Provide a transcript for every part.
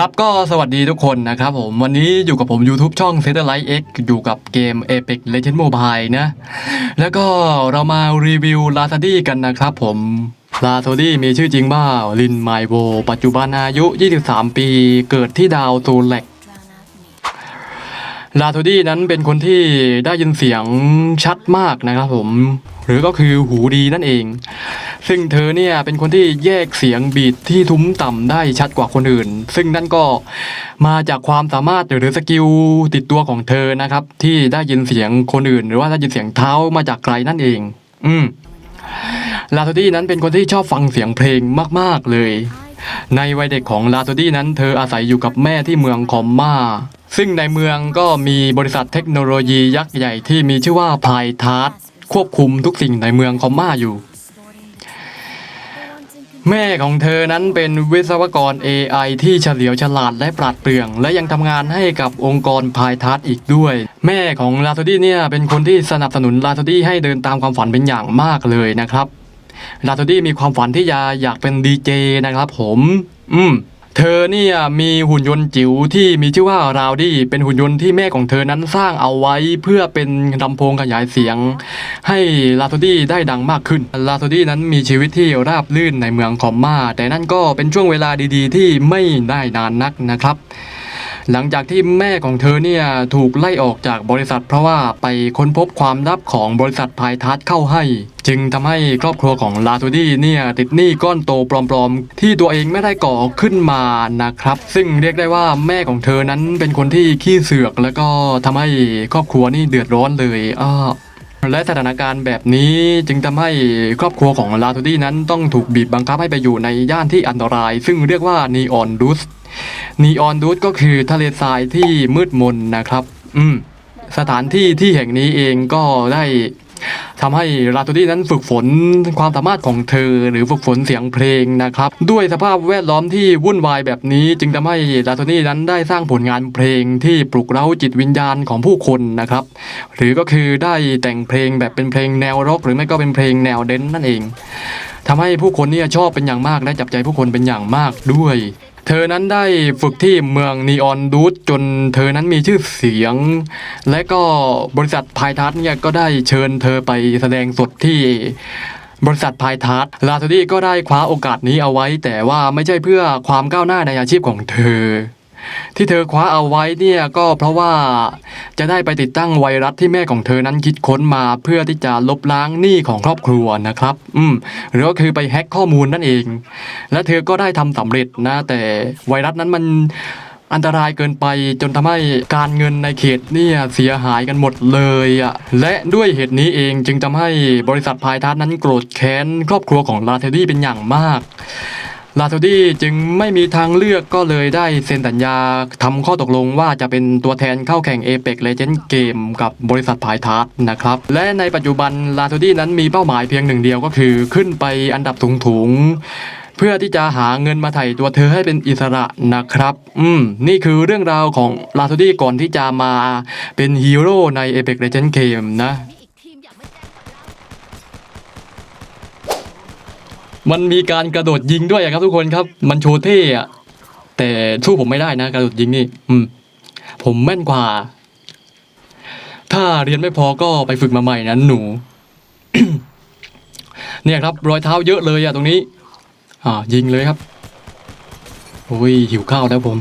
ครับก็สวัสดีทุกคนนะครับผมวันนี้อยู่กับผม YouTube ช่อง s a t e l l i t e X อยู่กับเกม Apex Legends Mobile นะ แล้วก็เรามารีวิวลาซาดี้กันนะครับผมลาโ a d i มีชื่อจริงว่าลินไมโวปัจจุบันอายุ 23 ปี เกิดที่ดาวโซแลก ลาโทดี้นั้นเป็นคนที่ได้ยินเสียงชัดมากนะครับผม หรือก็คือหูดีนั่นเอง ซึ่งเธอเนี่ยเป็นคนที่แยกเสียงบีทที่ทุ้มต่ำได้ชัดกว่าคนอื่น ซึ่งนั่นก็มาจากความสามารถหรือสกิลติดตัวของเธอนะครับ ที่ได้ยินเสียงคนอื่น หรือว่าได้ยินเสียงเท้ามาจากไกลนั่นเอง อืมลาโทดี้นั้นเป็นคนที่ชอบฟังเสียงเพลงมาก ๆเลย ในวัยเด็กของลาโทดี้นั้นเธออาศัยอยู่กับแม่ที่เมืองคอมมาซึ่งในเมืองก็มีบริษัทเทคโนโลยียักษ์ใหญ่ที่มีชื่อว่าพายทาร์ควบคุมทุกสิ่งในเมืองคอมมาอยู่ แม่ของเธอนั้นเป็นวิศวกร AI ที่เฉลียวฉลาดและปราดเปรื่อง และยังทำงานให้กับองค์กรพายทัสอีกด้วย แม่ของลาโทดี้เนี่ยเป็นคนที่สนับสนุนลาโทดี้ให้เดินตามความฝันเป็นอย่างมากเลยนะครับ ลาโทดี้มีความฝันที่จะอยากเป็นดีเจนะครับผม อืมเธอเนี่ยมีหุ่นยนต์จิ๋วที่มีชื่อว่าราวดี้เป็นหุ่นยนต์ที่แม่ของเธอนั้นสร้างเอาไว้เพื่อเป็นลำโพงขยายเสียง ให้ลาโทดี้ได้ดังมากขึ้นลาโทดี้นั้นมีชีวิตที่ราบลื่นในเมืองคอมมาแต่นั่นก็เป็นช่วงเวลาดีๆ ที่ไม่ได้นานนักนะครับ หลังจากที่แม่ของเธอเนี่ยถูกไล่ออกจากบริษัท เพราะว่าไปค้นพบความลับของบริษัทพายทัสเข้าให้ จึงทำให้ครอบครัวของลาตูดี้เนี่ยติดหนี้ก้อนโตปลอมๆ ที่ตัวเองไม่ได้ก่อขึ้นมานะครับ ซึ่งเรียกได้ว่าแม่ของเธอนั้นเป็นคนที่ขี้เสือก แล้วก็ทำให้ครอบครัวนี่เดือดร้อนเลยอ้อและสถานการณ์แบบนี้จึงทำให้ครอบครัวของลาทูดี้นั้นต้องถูกบีบบังคับให้ไปอยู่ในย่านที่อันตราย ซึ่งเรียกว่านีออนดูส นีออนดูสก็คือทะเลทรายที่มืดมนนะครับ อืม สถานที่ที่แห่งนี้เองก็ได้ทำให้ลาตูดี้นั้นฝึกฝนความสามารถของเธอหรือฝึกฝนเสียงเพลงนะครับ ด้วยสภาพแวดล้อมที่วุ่นวายแบบนี้ จึงทำให้ลาตูดี้นั้นได้สร้างผลงานเพลงที่ปลุกเร้าจิตวิญญาณของผู้คนนะครับ หรือก็คือได้แต่งเพลงแบบเป็นเพลงแนวร็อกหรือไม่ก็เป็นเพลงแนวเดนซ์นั่นเอง ทำให้ผู้คนเนี่ยชอบเป็นอย่างมากและจับใจผู้คนเป็นอย่างมากด้วย เธอนั้นได้ฝึกที่เมืองนีออนดูดจนเธอนั้นมีชื่อเสียง และก็บริษัทพายทัสเนี่ยก็ได้เชิญเธอไปแสดงสดที่บริษัทพายทัสลาทดี้ก็ได้คว้าโอกาสนี้เอาไว้ แต่ว่าไม่ใช่เพื่อความก้าวหน้าในอาชีพของเธอ ที่เธอคว้าเอาไว้เนี่ยก็เพราะว่าจะได้ไปติดตั้งไวรัสที่แม่ของเธอนั้นคิดค้นมาเพื่อที่จะลบล้างหนี้ของครอบครัวนะครับ อืมหรือก็คือไปแฮ็กข้อมูลนั่นเอง และเธอก็ได้ทำสำเร็จนะ แต่ไวรัสนั้นมันอันตรายเกินไปจนทำให้การเงินในเขตเนี่ยเสียหายกันหมดเลยอะและด้วยเหตุนี้เองจึงทำให้บริษัทพายทัสนั้นโกรธแค้นครอบครัวของลาเทดี้เป็นอย่างมาก ลาโทดี้จึงไม่มีทางเลือกก็เลยได้เซ็นสัญญาทำข้อตกลงว่าจะเป็นตัวแทนเข้าแข่ง Apex Legends Game กับบริษัทพายทัสนะครับ และในปัจจุบันลาโทดี้นั้นมีเป้าหมายเพียงหนึ่งเดียวก็คือขึ้นไปอันดับสูงเพื่อที่จะหาเงินมาไถ่ตัวเธอให้เป็นอิสระนะครับ อืม นี่คือเรื่องราวของลาโทดี้ก่อนที่จะมาเป็นฮีโร่ใน Apex Legends Game นะอีกมอยากมาแจ้งผลลัพธ์ มันมีการกระโดดยิงด้วยครับทุกคนครับ มันโชว์เท่อะแต่สู้ผมไม่ได้นะกระโดดยิงนี่ อืม ผมแม่นกว่า ถ้าเรียนไม่พอก็ไปฝึกมาใหม่นะหนู เนี่ยครับ รอยเท้าเยอะเลยอะตรงนี้ อ่า ยิงเลยครับโอ้ยหิวข้าวแล้วผม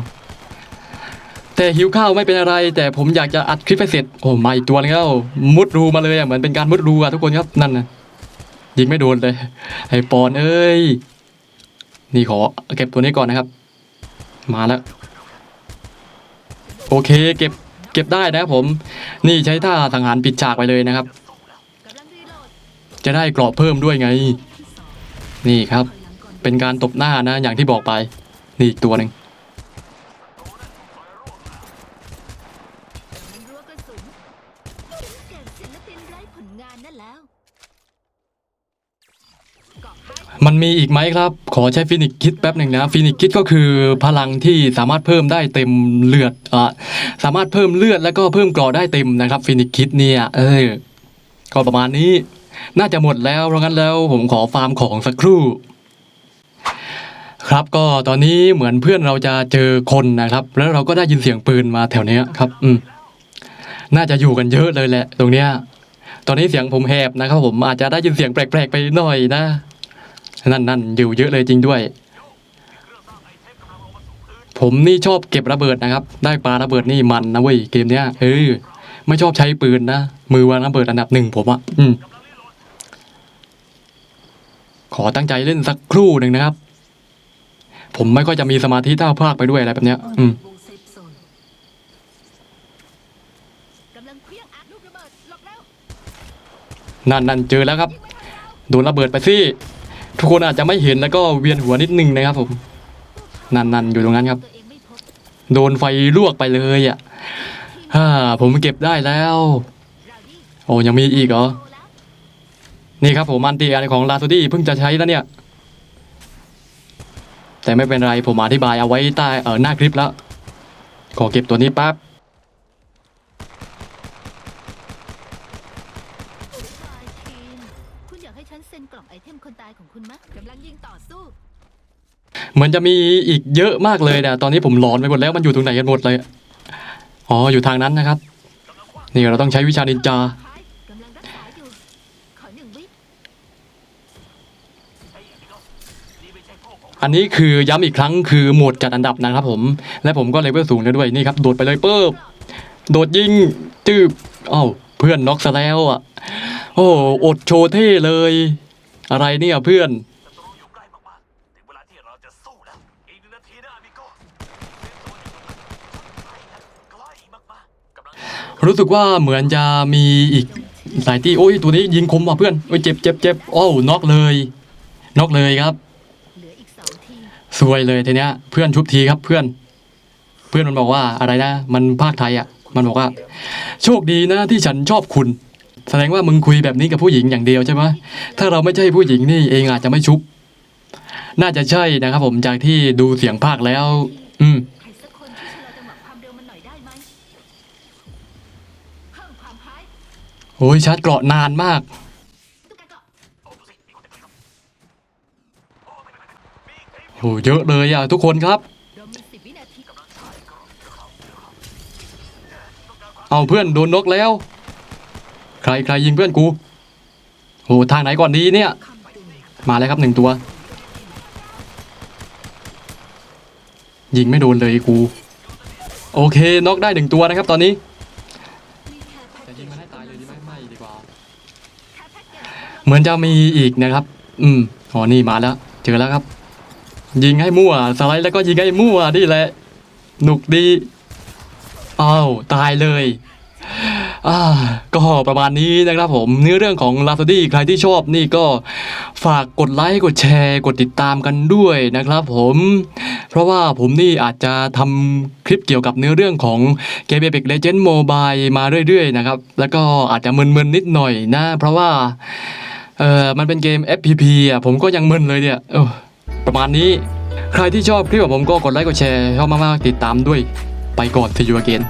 แต่หิวข้าวไม่เป็นอะไร แต่ผมอยากจะอัดคลิปให้เสร็จโอ้มาอีกตัวนึงแล้วมุดรูมาเลยอะเหมือนเป็นการมุดรูอะทุกคนครับนั่นนะ ยิงไม่โดนเลย ไอปอนเอ้ย นี่ขอเก็บตัวนี้ก่อนนะครับ มาแล้ว โอเคเก็บเก็บได้นะครับผม นี่ใช้ท่าสังหารปิดฉากไปเลยนะครับ จะได้กรอบเพิ่มด้วยไง นี่ครับ เป็นการตบหน้านะอย่างที่บอกไป นี่อีกตัวหนึ่งมันรัวกระสุนฉันเก่งศิลปินไร้ผลงานนั่นแล้ว มันมีอีกไหมครับ ขอใช้ฟินิกคิดแป๊บหนึ่งนะฟินิกคิดก็คือพลังที่สามารถเพิ่มได้เต็มเลือดอะสามารถเพิ่มเลือดแล้วก็เพิ่มกรอได้เต็มนะครับฟินิกคิดเนี่ยเออก็ประมาณนี้ น่าจะหมดแล้วเพราะงั้นแล้วผมขอฟาร์มของสักครู่ ครับก็ตอนนี้เหมือนเพื่อนเราจะเจอคนนะครับ แล้วเราก็ได้ยินเสียงปืนมาแถวเนี้ยครับ อืมน่าจะอยู่กันเยอะเลยแหละ ตรงเนี้ย ตอนนี้เสียงผมแหบนะครับ ผมอาจจะได้ยินเสียงแปลกๆไปหน่อยนะ นั่นนั่นอยู่เยอะเลยจริงด้วย ผมนี่ชอบเก็บระเบิดนะครับ ได้ปลาระเบิดนี่มันนะเว้ยเกมเนี้ยเออไม่ชอบใช้ปืนนะ มือวางระเบิดอันดับหนึ่งผมอะอืมขอตั้งใจเล่นสักครู่หนึ่งนะครับ ผมไม่ค่อยจะมีสมาธิเท่าภาคไปด้วยอะไรแบบเนี้ย อืมนั่นนั่นเจอแล้วครับ โดนระเบิดไปสิ ทุกคนอาจจะไม่เห็นแล้วก็เวียนหัวนิดนึงนะครับผมนั่นนั่นอยู่ตรงนั้นครับ โดนไฟลวกไปเลยอะฮ่าผมเก็บได้แล้ว โอ้ยังมีอีกเหรอ นี่ครับผมอันตีอันของลาซูดี้เพิ่งจะใช้แล้วเนี่ย แต่ไม่เป็นไรผมอธิบายเอาไว้ใต้เออหน้าคลิปแล้ว ขอเก็บตัวนี้ปั๊บ ฝ่ายทีมคุณอยากให้ฉันเซ็นกล่องไอเทมคนตาย ของคุณมะกำลังยิงต่อสู้ เหมือนจะมีอีกเยอะมากเลยนะตอนนี้ผมหลอนไปหมดแล้วมันอยู่ตรงไหนกันหมดเลยอ๋ออยู่ทางนั้นนะครับ นี่เราต้องใช้วิชานินจากำลังรักษาอยู่ ขอหนึ่งวิอันนี้คือย้ำอีกครั้งคือโหมดจัดอันดับนะครับผม และผมก็เลเวลสูงแล้วด้วยนี่ครับโดดไปเลยเปิบโดดยิงจืบอ้าวเพื่อนน็อกซะแล้วอะ โอ้อดโชว์เท่เลย อะไรเนี่ยเพื่อนรู้สึกว่าเหมือนจะมีอีกหลายที่โอ้ยตัวนี้ยิงคมว่ะเพื่อนโอ้ยเจ็บเจ็บเจ็บโอ้าวน็อกเลยน็อกเลยครับสวยเลยทีเนี้ยเพื่อนชุบทีครับเพื่อน เพื่อนมันบอกว่าอะไรนะ มันภาคไทยอะ มันบอกว่า โชคดีนะที่ฉันชอบคุณ แสดงว่ามึงคุยแบบนี้กับผู้หญิงอย่างเดียวใช่ไหมถ้าเราไม่ใช่ผู้หญิงนี่เองอาจจะไม่ชุบ น่าจะใช่นะครับ ผมจากที่ดูเสียงภาคแล้ว อืมใครสักคนที่ชะลอจังหวะความเร็วมันหน่อยได้ไหมเพิ่มความหายโอ้ยชาร์จเกราะนานมาก ตุ๊กตาเกาะโอ้เยอะเลยอะทุกคนครับ เรามีสิบวินาที เอาเพื่อนโดนนกแล้ว ใครใครยิงเพื่อนกูโหทางไหนก่อนดีเนี่ย มาแล้วครับหนึ่งตัว ยิงไม่โดนเลยกู โอเคนกได้หนึ่งตัวนะครับตอนนี้จะเกยิงมันให้ตายเลยดีไหมไม่ดีกว่า เหมือนจะมีอีกนะครับ อืมอ๋อนี่มาแล้ว เจอแล้วครับ ยิงให้มั่วสไลด์แล้วก็ยิงให้มั่วนี่แหละหนุกดีอ้าวตายเลย ก็ประมาณนี้นะครับผมเนื้อเรื่องของ l a p s o d y ใครที่ชอบนี่ก็ฝากกดไลค์กดแชร์กดติดตามกันด้วยนะครับผมเพราะว่าผมนี่อาจจะทำคลิปเกี่ยวกับเนื้อเรื่องของเกม Epic Legends Mobile มาเรื่อยๆนะครับแล้วก็อาจจะมึนๆนิดหน่อยนะ เพราะว่าเออมันเป็นเกม FPP อะผมก็ยังมึนเลยเนี่ยประมาณนี้ ใครที่ชอบคลิปของผมก็กดไลค์กดแชร์ชอบมากๆติดตามด้วยไปก่อน see you again